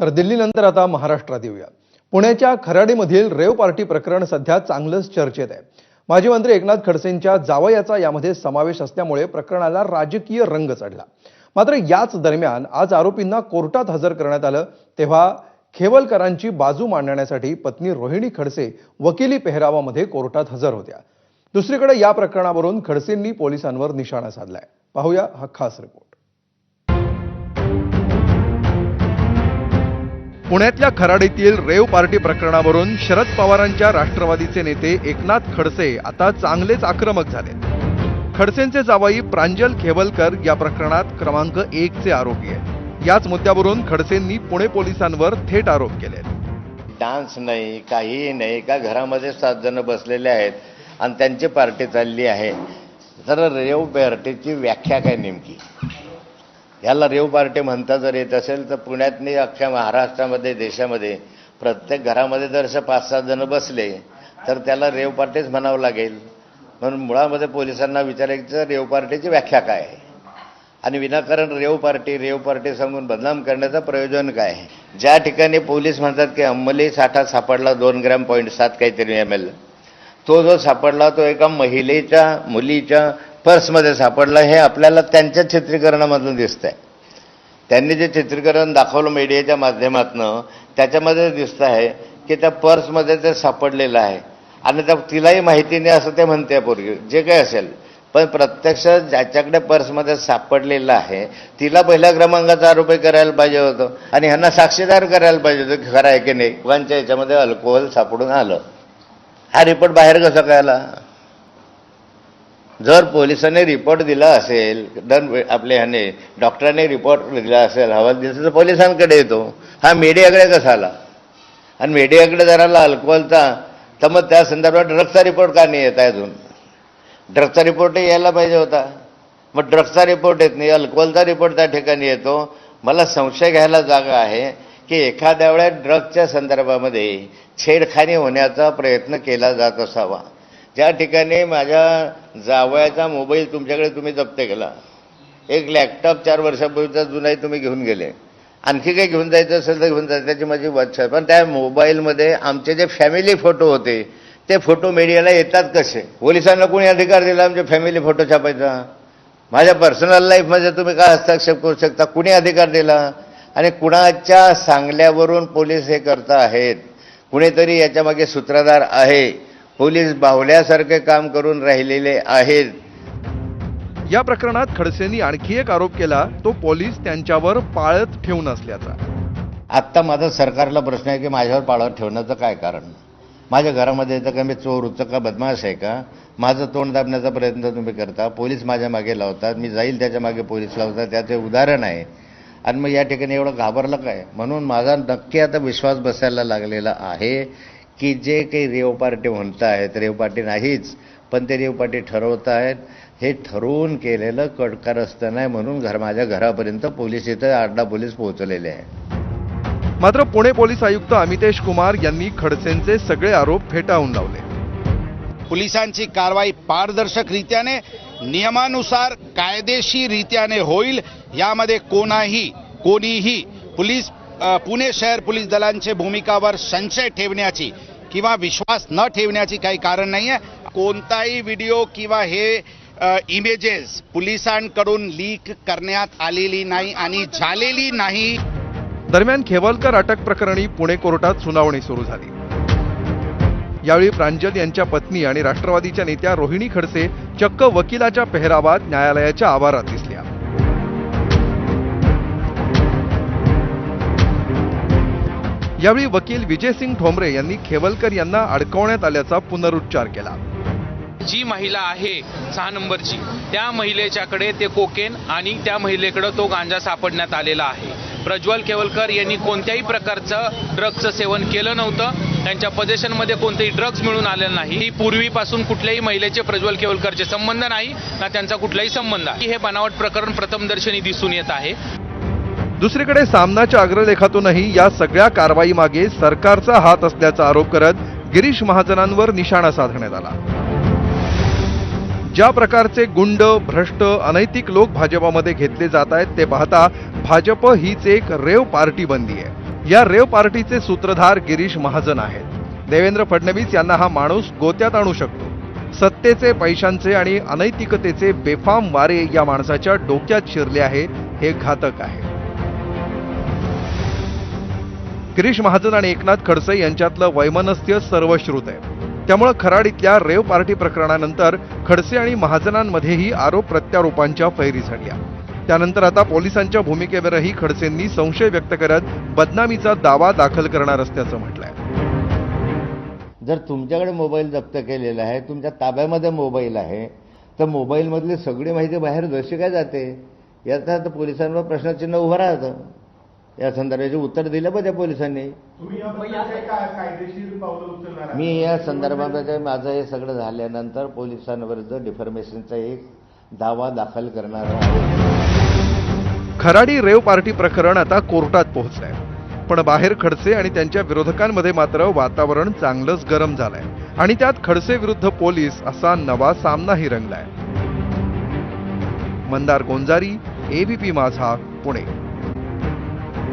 तर दिल्लीनंतर आता महाराष्ट्रात येऊया. पुण्याच्या खराडीमधील रेव पार्टी प्रकरण सध्या चांगलंच चर्चेत आहे. माजी मंत्री एकनाथ खडसेंच्या जावयाचा यामध्ये समावेश असल्यामुळे प्रकरणाला राजकीय रंग चढला. मात्र याच दरम्यान आज आरोपींना कोर्टात हजर करण्यात आलं तेव्हा खेवलकरांची बाजू मांडण्यासाठी पत्नी रोहिणी खडसे वकिली पेहरावामध्ये कोर्टात हजर होत्या. दुसरीकडे या प्रकरणावरून खडसेंनी पोलिसांवर निशाणा साधलाय. पाहूया हा खास रिपोर्ट पुण्यातल्या खराडीतील रेव पार्टी प्रकरणावरून शरद पवारांच्या राष्ट्रवादीचे नेते एकनाथ खडसे आता चांगलेच आक्रमक झाले खडसेंचे जावाई प्रांजल खेवलकर या प्रकरणात क्रमांक एकचे आरोपी आहेत. याच मुद्द्यावरून खडसेंनी पुणे पोलिसांवर थेट आरोप केले डान्स नाही काहीही नाही का घरामध्ये सात जण बसलेले आहेत आणि त्यांची पार्टी चालली आहे. तर रेव पार्टीची व्याख्या काय नेमकी? याला रेव पार्टी म्हणता जर येत असेल तर पुण्यातनी अख्ख्या महाराष्ट्रामध्ये देशामध्ये प्रत्येक घरामध्ये जर असे पाच सात जण बसले तर त्याला रेव पार्टीच म्हणावं लागेल. म्हणून मुळामध्ये पोलिसांना विचारायचं रेव पार्टीची व्याख्या काय आहे? आणि विनाकारण रेव पार्टी रेव पार्टी सांगून बदनाम करण्याचं प्रयोजन काय आहे? ज्या ठिकाणी पोलीस म्हणतात की अंमली साठा सापडला दोन ग्रॅम पॉईंट सात काहीतरी एम एल तो जो सापडला तो एका महिलेच्या मुलीच्या पर्समध्ये सापडला हे आपल्याला त्यांच्या चित्रीकरणामधून दिसत आहे त्यांनी जे चित्रीकरण दाखवलं मीडियाच्या माध्यमातनं त्याच्यामध्ये दिसतं आहे की त्या पर्समध्ये ते सापडलेलं आहे. आणि त्या तिलाही माहिती नाही असं ते म्हणते पूर्वी जे काही असेल. पण प्रत्यक्ष ज्याच्याकडे पर्समध्ये सापडलेलं आहे तिला पहिल्या क्रमांकाचा आरोपी करायला पाहिजे होतं. आणि ह्यांना साक्षीदार करायला पाहिजे होतं की खरं आहे की नाही. दोघांच्या याच्यामध्ये अल्कोहोल सापडून आलं. हा रिपोर्ट बाहेर कसा कळाला जर पोलिसांनी रिपोर्ट दिला असेल दर आपल्या ह्याने डॉक्टरांनी रिपोर्ट दिला असेल अहवाल दिला तर पोलिसांकडे येतो. हा मीडियाकडे कसा आला? आणि मीडियाकडे जर आला अल्कोहोलचा तर मग त्या संदर्भात ड्रग्सचा रिपोर्ट का नाही येत आहे अजून? ड्रग्सचा रिपोर्टही यायला पाहिजे होता. मग ड्रग्सचा रिपोर्ट येत नाही अल्कोहोलचा रिपोर्ट त्या ठिकाणी येतो. मला संशय घ्यायला जागा आहे की एखाद्या वेळेस ड्रग्सच्या संदर्भामध्ये छेडखानी होण्याचा प्रयत्न केला जात असावा. त्या ठिकाणी माझ्या जावयाचा मोबाईल तुमच्याकडे तुम्ही जप्त केला एक लॅपटॉप चार वर्षापूर्वीचा जुनाही तुम्ही घेऊन गेले. आणखी काही घेऊन जायचं असेल तर घेऊन जायचं त्याची माझी वाच्छा आहे पण त्या मोबाईलमध्ये आमचे जे फॅमिली फोटो होते ते फोटो मीडियाला येतात कसे? पोलिसांना कोणी अधिकार दिला आमचे फॅमिली फोटो छापायचा? माझ्या पर्सनल लाईफमध्ये तुम्ही काय हस्तक्षेप करू शकता? कुणी अधिकार दिला? आणि कुणाच्या सांगल्यावरून पोलीस हे करता आहेत? कुणीतरी याच्यामागे सूत्रधार आहे? पोलीस बाहुल्यासारखे काम करून राहिलेले आहेत. या प्रकरणात खडसेंनी आणखी एक आरोप केला तो पोलीस त्यांच्यावर पाळत ठेवून असल्याचा. आत्ता माझा सरकारला प्रश्न आहे की माझ्यावर पाळत ठेवण्याचं काय कारण? माझ्या घरामध्ये येतं का मी चोर उच्च का बदमाश आहे का? माझं तोंड दाबण्याचा प्रयत्न तुम्ही करता पोलीस माझ्या मागे लावतात मी जाईल त्याच्यामागे पोलीस लावतात त्याचे उदाहरण आहे. आणि मग या ठिकाणी एवढं घाबरलं काय? म्हणून माझा नक्की आता विश्वास बसायला लागलेला आहे. की जे काही रेव पार्टी म्हणत आहेत रेव पार्टी नाहीच पण ते रेव पार्टी ठरवत आहेत हे ठरवून केलेलं कडकार असतं नाही म्हणून घर माझ्या घरापर्यंत पोलीस इथं आड्डा पोलीस पोहोचलेले आहे मात्र पुणे पोलीस आयुक्त अमितेश कुमार यांनी खडसेंचे सगळे आरोप फेटाळून लावले. पोलिसांची कारवाई पारदर्शकरित्याने नियमानुसार कायदेशीररित्याने होईल यामध्ये कोणाही कोणीही पोलीस पुणे शहर पोलीस दलांचे भूमिकावर संशय ठेवण्याची किंवा विश्वास न ठेवण्याची काही कारण नाही आहे कोणताही व्हिडिओ किंवा हे इमेजेस पोलिसांकडून लीक करण्यात आलेली नाही आणि झालेली नाही. दरम्यान खेवलकर अटक प्रकरणी पुणे कोर्टात सुनावणी सुरू झाली. यावेळी प्रांजल यांच्या पत्नी आणि राष्ट्रवादीच्या नेत्या रोहिणी खडसे चक्क वकिलाच्या पेहरावात न्यायालयाच्या आवारात यावेळी वकील विजयसिंग ठोंबरे यांनी खेवलकर यांना अडकवण्यात आल्याचा पुनरुच्चार केला. जी महिला आहे सहा नंबरची त्या महिलेच्याकडे ते कोकेन आणि त्या महिलेकडे तो गांजा सापडण्यात आलेला आहे. प्रज्वल केवलकर यांनी कोणत्याही प्रकारचं ड्रग्जचं सेवन केलं नव्हतं. त्यांच्या पजेशनमध्ये कोणतेही ड्रग्ज मिळून आलेलं नाही. ही पूर्वीपासून कुठल्याही महिलेचे प्रज्वल केवलकरचे संबंध नाही ना त्यांचा कुठलाही संबंध आहे. हे बनावट प्रकरण प्रथमदर्शनी दिसून येत आहे. दुसरीकडे सामनाच्या अग्रलेखातूनही या सगळ्या कारवाईमागे सरकारचा हात असल्याचा आरोप करत गिरीश महाजनांवर निशाणा साधण्यात आला. ज्या प्रकारचे गुंड भ्रष्ट अनैतिक लोक भाजपामध्ये घेतले जात आहेत ते पाहता भाजप हीच एक रेव पार्टी बनली आहे. या रेव पार्टीचे सूत्रधार गिरीश महाजन आहेत. देवेंद्र फडणवीस यांना हा माणूस गोत्यात आणू शकतो. सत्तेचे पैशांचे आणि अनैतिकतेचे बेफाम वारे या माणसाच्या डोक्यात शिरले आहे हे घातक आहे. गिरीश महाजन आणि एकनाथ खडसे यांच्यातलं वैमनस्य सर्वश्रुत आहे. त्यामुळं खराड इथल्या रेव पार्टी प्रकरणानंतर खडसे आणि महाजनांमध्येही आरोप प्रत्यारोपांच्या फैरी झडल्या. त्यानंतर आता पोलिसांच्या भूमिकेवरही खडसेंनी संशय व्यक्त करत बदनामीचा दावा दाखल करणार असल्याचं म्हटलंय. जर तुमच्याकडे मोबाईल जप्त केलेला आहे तुमच्या ताब्यामध्ये मोबाईल आहे तर मोबाईलमधली सगळी माहिती बाहेर जशी काय जाते? याचा आता पोलिसांवर प्रश्नचिन्ह उभं राहतं. या संदर्भाचे उत्तर दिलं पाहिजे पोलिसांनी. तुम्ही याबद्दल काय कायदेशीर पावलं उचलणार मी या संदर्भामध्ये माझं हे सगळं झाल्यानंतर पोलिसांविरुद्ध डिफॉर्मेशनचा एक दावा दाखल करणार आहे. खराडी रेव पार्टी प्रकरण आता कोर्टात पोहोचलंय. पण बाहेर खडसे आणि त्यांच्या विरोधकांमध्ये मात्र वातावरण चांगलंच गरम झालंय. आणि त्यात खडसे विरुद्ध पोलीस असा नवा सामनाही रंगलाय. मंदार गोंजारी एबीपी माझा पुणे.